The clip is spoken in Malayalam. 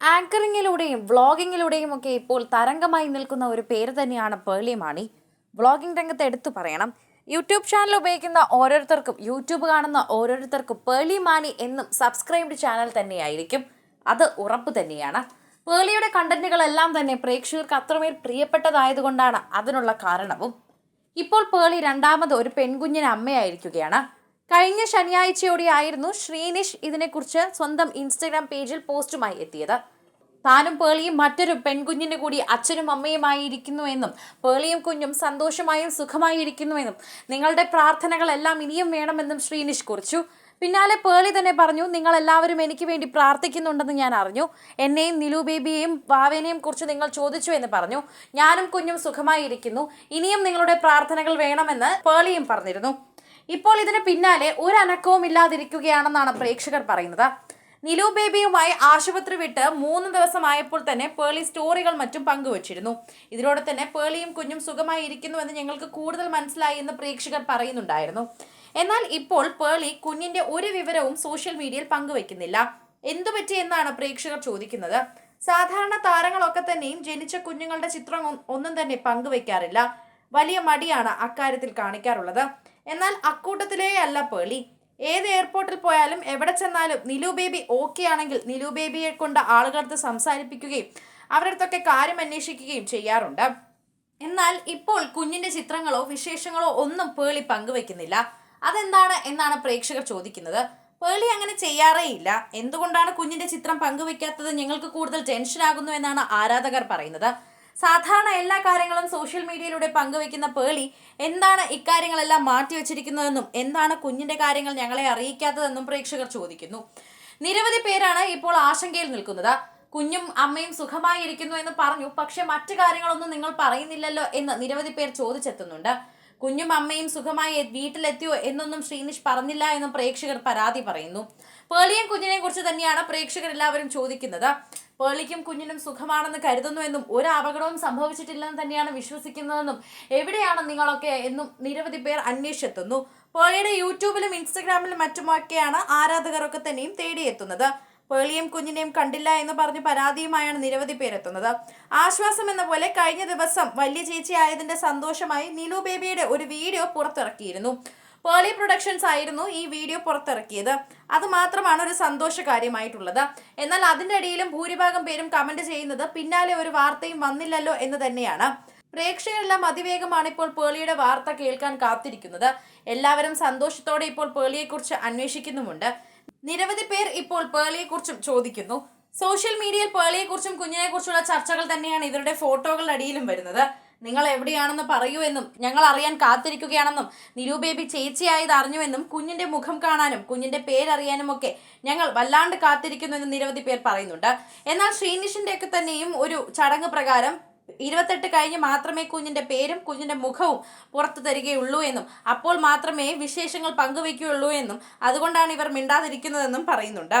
ആങ്കറിങ്ങിലൂടെയും വ്ളോഗിങ്ങിലൂടെയും ഒക്കെ ഇപ്പോൾ തരംഗമായി നിൽക്കുന്ന ഒരു പേര് തന്നെയാണ് പേർലി മാണി. വ്ളോഗിംഗ് രംഗത്ത് എടുത്തു പറയണം. യൂട്യൂബ് ചാനൽ ഉപയോഗിക്കുന്ന ഓരോരുത്തർക്കും യൂട്യൂബ് കാണുന്ന ഓരോരുത്തർക്കും പേളി മാണി എന്നും സബ്സ്ക്രൈബ്ഡ് ചാനൽ തന്നെയായിരിക്കും. അത് ഉറപ്പ് തന്നെയാണ്. പേളിയുടെ കണ്ടന്റുകളെല്ലാം തന്നെ പ്രേക്ഷകർക്ക് അത്രമേൽ പ്രിയപ്പെട്ടതായതുകൊണ്ടാണ് അതിനുള്ള കാരണവും. ഇപ്പോൾ പേളി രണ്ടാമത് ഒരു പെൺകുഞ്ഞിന് അമ്മയായിരിക്കുകയാണ്. കഴിഞ്ഞ ശനിയാഴ്ചയോടെയായിരുന്നു ശ്രീനിഷ് ഇതിനെക്കുറിച്ച് സ്വന്തം ഇൻസ്റ്റഗ്രാം പേജിൽ പോസ്റ്റുമായി എത്തിയത്. താനും പേളിയും മറ്റൊരു പെൺകുഞ്ഞിന് കൂടി അച്ഛനും അമ്മയുമായി ഇരിക്കുന്നുവെന്നും പേളിയും കുഞ്ഞും സന്തോഷമായും സുഖമായി ഇരിക്കുന്നുവെന്നും നിങ്ങളുടെ പ്രാർത്ഥനകളെല്ലാം ഇനിയും വേണമെന്നും ശ്രീനിഷ് കുറിച്ചു. പിന്നാലെ പേളി തന്നെ പറഞ്ഞു നിങ്ങൾ എല്ലാവരും എനിക്ക് വേണ്ടി പ്രാർത്ഥിക്കുന്നുണ്ടെന്ന് ഞാൻ അറിഞ്ഞു. എന്നെയും നിലു ബേബിയെയും വാവേനെയും കുറിച്ച് നിങ്ങൾ ചോദിച്ചു എന്ന് പറഞ്ഞു. ഞാനും കുഞ്ഞും സുഖമായിരിക്കുന്നു. ഇനിയും നിങ്ങളുടെ പ്രാർത്ഥനകൾ വേണമെന്ന് പേളിയും പറഞ്ഞിരുന്നു. ഇപ്പോൾ ഇതിന് പിന്നാലെ ഒരു അനക്കവും ഇല്ലാതിരിക്കുകയാണെന്നാണ് പ്രേക്ഷകർ പറയുന്നത്. നിലു ബേബിയുമായി ആശുപത്രി വിട്ട് മൂന്ന് ദിവസമായപ്പോൾ തന്നെ പേളി സ്റ്റോറികൾ മറ്റും പങ്കുവച്ചിരുന്നു. ഇതിലൂടെ തന്നെ പേളിയും കുഞ്ഞും സുഖമായി ഇരിക്കുന്നുവെന്ന് ഞങ്ങൾക്ക് കൂടുതൽ മനസ്സിലായി എന്ന് പ്രേക്ഷകർ പറയുന്നുണ്ടായിരുന്നു. എന്നാൽ ഇപ്പോൾ പേളി കുഞ്ഞിന്റെ ഒരു വിവരവും സോഷ്യൽ മീഡിയയിൽ പങ്കുവെക്കുന്നില്ല എന്തുപറ്റി എന്നാണ് പ്രേക്ഷകർ ചോദിക്കുന്നത്. സാധാരണ താരങ്ങളൊക്കെ തന്നെയും ജനിച്ച കുഞ്ഞുങ്ങളുടെ ചിത്രം ഒന്നും തന്നെ പങ്കുവെക്കാറില്ല വലിയ മടിയാണ് അക്കാര്യത്തിൽ കാണിക്കാറുള്ളത്. എന്നാൽ അക്കൂട്ടത്തിലേ അല്ല പേളി. ഏത് എയർപോർട്ടിൽ പോയാലും എവിടെ ചെന്നാലും നിലു ബേബി ഓക്കെ ആണെങ്കിൽ നിലു ബേബിയെ കൊണ്ട് ആളുകളടുത്ത് സംസാരിപ്പിക്കുകയും അവരുടെ അടുത്തൊക്കെ കാര്യം അന്വേഷിക്കുകയും ചെയ്യാറുണ്ട്. എന്നാൽ ഇപ്പോൾ കുഞ്ഞിന്റെ ചിത്രങ്ങളോ വിശേഷങ്ങളോ ഒന്നും പേളി പങ്കുവെക്കുന്നില്ല അതെന്താണ് എന്നാണ് പ്രേക്ഷകർ ചോദിക്കുന്നത്. പേളി അങ്ങനെ ചെയ്യാറേ ഇല്ല എന്തുകൊണ്ടാണ് കുഞ്ഞിന്റെ ചിത്രം പങ്കുവെക്കാത്തത് ഞങ്ങൾക്ക് കൂടുതൽ ടെൻഷൻ ആകുന്നു എന്നാണ് ആരാധകർ പറയുന്നത്. സാധാരണ എല്ലാ കാര്യങ്ങളും സോഷ്യൽ മീഡിയയിലൂടെ പങ്കുവെക്കുന്ന പേളി എന്താണ് ഇക്കാര്യങ്ങളെല്ലാം മാറ്റിവെച്ചിരിക്കുന്നതെന്നും എന്താണ് കുഞ്ഞിന്റെ കാര്യങ്ങൾ ഞങ്ങളെ അറിയിക്കാത്തതെന്നും പ്രേക്ഷകർ ചോദിക്കുന്നു. നിരവധി പേരാണ് ഇപ്പോൾ ആശങ്കയിൽ നിൽക്കുന്നത്. കുഞ്ഞും അമ്മയും സുഖമായി ഇരിക്കുന്നു എന്ന് പറഞ്ഞു പക്ഷെ മറ്റു കാര്യങ്ങളൊന്നും നിങ്ങൾ പറയുന്നില്ലല്ലോ എന്ന് നിരവധി പേർ ചോദിച്ചെത്തുന്നുണ്ട്. കുഞ്ഞും അമ്മയും സുഖമായി വീട്ടിലെത്തിയോ എന്നൊന്നും ശ്രീനിഷ് പറഞ്ഞില്ല എന്നും പ്രേക്ഷകർ പരാതി പറയുന്നു. പേളിയും കുഞ്ഞിനെയും കുറിച്ച് തന്നെയാണ് പ്രേക്ഷകർ എല്ലാവരും ചോദിക്കുന്നത്. പേളിക്കും കുഞ്ഞിനും സുഖമാണെന്ന് കരുതുന്നുവെന്നും ഒരു അപകടവും സംഭവിച്ചിട്ടില്ലെന്ന് തന്നെയാണ് വിശ്വസിക്കുന്നതെന്നും എവിടെയാണ് നിങ്ങളൊക്കെ എന്നും നിരവധി പേർ അന്വേഷിച്ചെത്തുന്നു. പേളിയുടെ യൂട്യൂബിലും ഇൻസ്റ്റഗ്രാമിലും മറ്റുമൊക്കെയാണ് ആരാധകരൊക്കെ തന്നെയും തേടിയെത്തുന്നത്. പേളിയും കുഞ്ഞിനെയും കണ്ടില്ല എന്ന് പറഞ്ഞ് പരാതിയുമായാണ് നിരവധി പേരെത്തുന്നത് ആശ്വാസം എന്ന പോലെ കഴിഞ്ഞ ദിവസം വലിയ ചേച്ചി ആയതിന്റെ സന്തോഷമായി നിലു ബേബിയുടെ ഒരു വീഡിയോ പുറത്തിറക്കിയിരുന്നു. പേളി പ്രൊഡക്ഷൻസ് ആയിരുന്നു ഈ വീഡിയോ പുറത്തിറക്കിയത്. അത് മാത്രമാണ് ഒരു സന്തോഷ കാര്യമായിട്ടുള്ളത് എന്നാൽ അതിന്റെ ഇടയിലും ഭൂരിഭാഗം പേരും കമന്റ് ചെയ്യുന്നത് പിന്നാലെ ഒരു വാർത്തയും വന്നില്ലല്ലോ എന്ന് തന്നെയാണ്. പ്രേക്ഷകരെല്ലാം അതിവേഗമാണ് ഇപ്പോൾ പേളിയുടെ വാർത്ത കേൾക്കാൻ കാത്തിരിക്കുന്നത്. എല്ലാവരും സന്തോഷത്തോടെ ഇപ്പോൾ പേളിയെക്കുറിച്ച് അന്വേഷിക്കുന്നുമുണ്ട്. നിരവധി പേർ ഇപ്പോൾ പേളിയെക്കുറിച്ചും ചോദിക്കുന്നു. സോഷ്യൽ മീഡിയയിൽ പേളിയെക്കുറിച്ചും കുഞ്ഞിനെക്കുറിച്ചുള്ള ചർച്ചകൾ തന്നെയാണ് ഇവരുടെ ഫോട്ടോകളുടെ അടിയിലും വരുന്നത്. നിങ്ങൾ എവിടെയാണെന്ന് പറയൂ എന്നും ഞങ്ങൾ അറിയാൻ കാത്തിരിക്കുകയാണെന്നും നിരൂബേബി ചേച്ചിയായത് അറിഞ്ഞുവെന്നും കുഞ്ഞിന്റെ മുഖം കാണാനും കുഞ്ഞിന്റെ പേരറിയാനും ഒക്കെ ഞങ്ങൾ വല്ലാണ്ട് കാത്തിരിക്കുന്നു എന്ന് നിരവധി പേർ പറയുന്നുണ്ട്. എന്നാൽ ശ്രീനിഷിന്റെ ഒക്കെ തന്നെയും ഒരു ചടങ്ങ് പ്രകാരം ഇരുപത്തെട്ട് കഴിഞ്ഞ് മാത്രമേ കുഞ്ഞിന്റെ പേരും കുഞ്ഞിന്റെ മുഖവും പുറത്തു തരികയുള്ളൂ എന്നും അപ്പോൾ മാത്രമേ വിശേഷങ്ങൾ പങ്കുവെക്കുകയുള്ളൂ എന്നും അതുകൊണ്ടാണ് ഇവർ മിണ്ടാതിരിക്കുന്നതെന്നും പറയുന്നുണ്ട്.